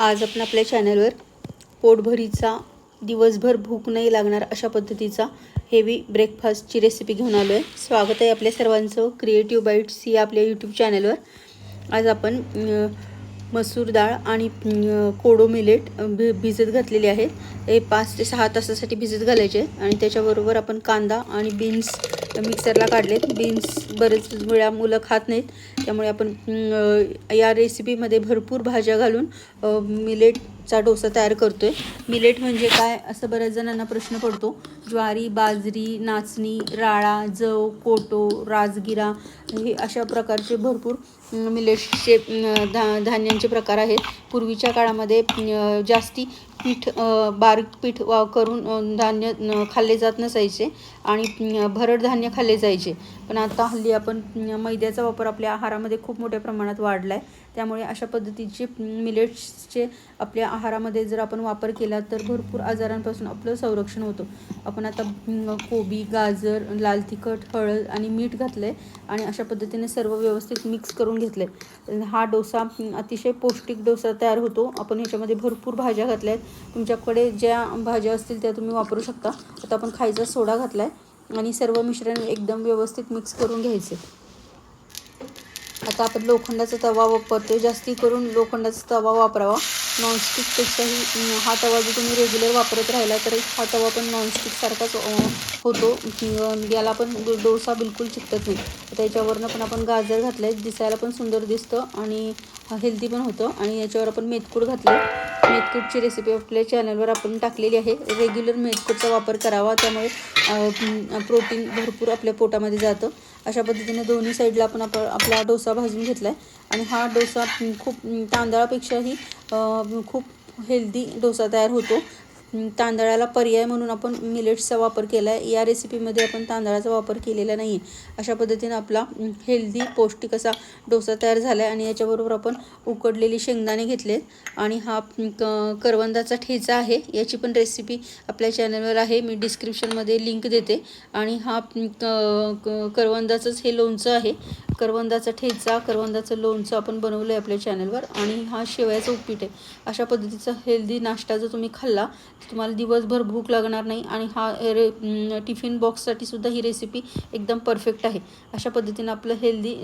आज आपण आपल्या चॅनलवर पोटभरीचा दिवसभर भूक नाही लागणार अशा पद्धतीचा हेवी ब्रेकफास्टची रेसिपी घेऊन आलो आहे स्वागत आहे आपल्या सर्वांचं. क्रिएटिव्ह बाईट्स या आपल्या यूट्यूब चॅनलवर आज आपण मसूर डाळ आणि कोडो मिलेट भि भिजत घातलेले आहेत. हे पाच ते सहा तासासाठी भिजत घालायचे आणि त्याच्याबरोबर आपण कांदा आणि बीन्स मिक्सरला काढलेत. बीन्स बरेच वेळा मुलं खात नाहीत. त्यामुळे आपण या रेसिपीमध्ये भरपूर भाज्या घालून मिलेट चा डोसा तयार करतो आहे मिलेट म्हणजे काय? असं बऱ्याच जणांना प्रश्न पडतो. ज्वारी बाजरी नाचणी राळा जव कोटो राजगिरा हे अशा प्रकारचे भरपूर मिलेट्सचे धा धान्यांचे प्रकार आहेत. पूर्वीच्या काळामध्ये जास्ती पीठ बारीक पीठ वा करून धान्य खाल्ले जात नसायचे आणि भरड धान्य खाल्ले जायचे. पण आता हल्ली आपण मैद्याचा वापर आपल्या आहारामध्ये खूप मोठ्या प्रमाणात वाढला आहे त्यामुळे अशा पद्धतीचे मिलेट्सचे आपल्या आहारामध्ये जर आपण वापर केला तर भरपूर आजारांपासून आपलं संरक्षण होतं. आपण आता कोबी गाजर लाल तिखट हळद आणि मीठ घातलं आहे आणि अशा पद्धतीने सर्व व्यवस्थित मिक्स करून घेतलं आहे हा डोसा अतिशय पौष्टिक डोसा तयार होतो. आपण ह्याच्यामध्ये भरपूर भाज्या घातल्या आहेत तुमच्याकडे ज्या भाज्या असतील त्या तुम्ही वापरू शकता. आता आपण खायचा सोडा घातला आहे आणि सर्व मिश्रण एकदम व्यवस्थित मिक्स करून घ्यायचे. आता आपण लोखंडाचा तवा वापरतो जास्ती करून लोखंडाचा तवा वापरावा. नॉनस्टिकपेक्षाही हा तवा जर तुम्ही रेग्युलर वापरत राहिला तर हा तवा पण नॉनस्टिकसारखाच होतो. याला पण डोसा बिलकुल चिकटत नाही. त्याच्यावरनं पण आपण गाजर घातलं आहे दिसायला पण सुंदर दिसतं आणि हेल्दी पण होतं. आणि याच्यावर आपण मेथकूट घातलं मेथकूटची रेसिपी आपल्या चॅनलवर आपण टाकलेली आहे. रेग्युलर मेथकूटचा वापर करावा. त्यामुळे प्रोटीन भरपूर आपल्या पोटामध्ये जातं. अशा पद्धतीने दोन्ही साईडला आपण आप आपला डोसा भाजून घेतला आहे आणि हा डोसा खूप तांदळापेक्षाही खूप हेल्दी डोसा तयार होतो. तांदळाला पर्याय म्हणून आपण मिलेट्सचा वापर केला आहे या रेसिपीमध्ये आपण तांदळाचा वापर केलेला नाही आहे अशा पद्धतीने आपला हेल्दी पौष्टिक असा डोसा तयार झाला आहे आणि याच्याबरोबर आपण उकडलेली शेंगदाणे घेतले आणि हा क करवंदाचा ठेचा आहे. याची पण रेसिपी आपल्या चॅनलवर आहे. मी डिस्क्रिप्शनमध्ये लिंक देते. आणि हा क- क- करवंदाचंच हे लोणचं आहे. करवंदाचा ठेचा करवंदाचं लोणचं आपण बनवलं आहे आपल्या चॅनलवर आणि हा शेवयाचं उपीट आहे. अशा पद्धतीचा हेल्दी नाश्ता जर तुम्ही खाल्ला तुम्हाला दिवसभर भूक लागणार नाही आणि हा रे टिफिन बॉक्ससाठी सुद्धा ही रेसिपी एकदम परफेक्ट आहे. अशा पद्धतीनं आपलं हेल्दी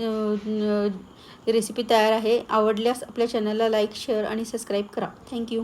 रेसिपी तयार आहे. आवडल्यास आपल्या चॅनलला लाईक शेअर आणि सबस्क्राईब करा. Thank you